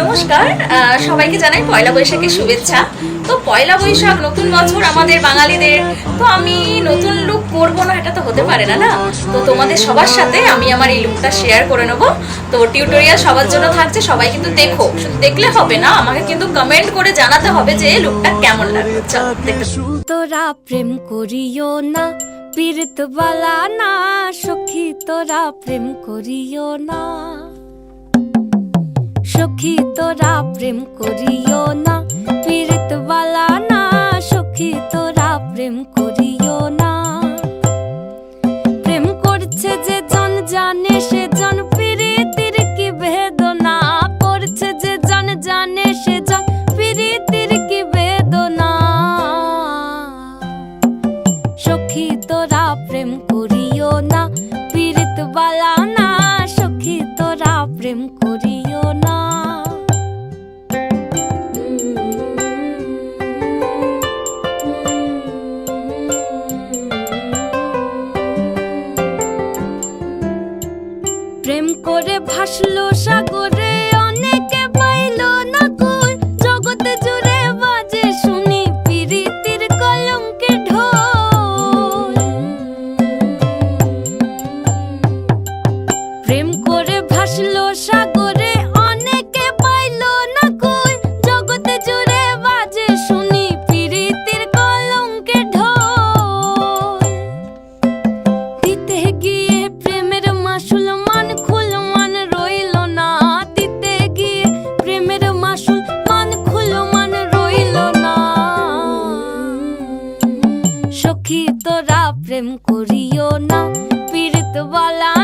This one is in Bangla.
নমস্কার সবাইকে জানাই পয়লা বৈশাখের শুভেচ্ছা। তো পয়লা বৈশাখ নতুন বছর আমাদের বাঙালিদের। তো আমি নতুন লুক করব না এটা তো হতে পারে না না? তো তোমাদের সবার সাথে আমি আমার এই লুকটা শেয়ার করে নেব। তো টিউটোরিয়াল সবার জন্য থাকছে সবাই কিন্তু দেখো। শুধু দেখলে হবে না আমাকে কিন্তু কমেন্ট করে জানাতে হবে যে লুকটা কেমন চলো, তোরা প্রেম করিও না পীড়িত বালা না সখী তোরা প্রেম করিও না। সখী তোরা প্রেম করিও না পীড়িত বালা না, সখী তোরা প্রেম করিও না। প্রেম করছে যে জন জানে, সে জন পীড়িতির কি বেদনা? করছে যে জন জানে, সে জন পীড়িতির কি বেদনা? সখী তোরা প্রেম করিও না প্রেম করে ভাসলো সাগরে, অনেকে পাইলো না কই জগতে জুড়ে বাজে শুনি পিরিতির কলঙ্কে ঢোল। প্রেম করে ভাসলো সাগরে, অনেকে পাইলো প্রেম করিও না পীড়িত বলা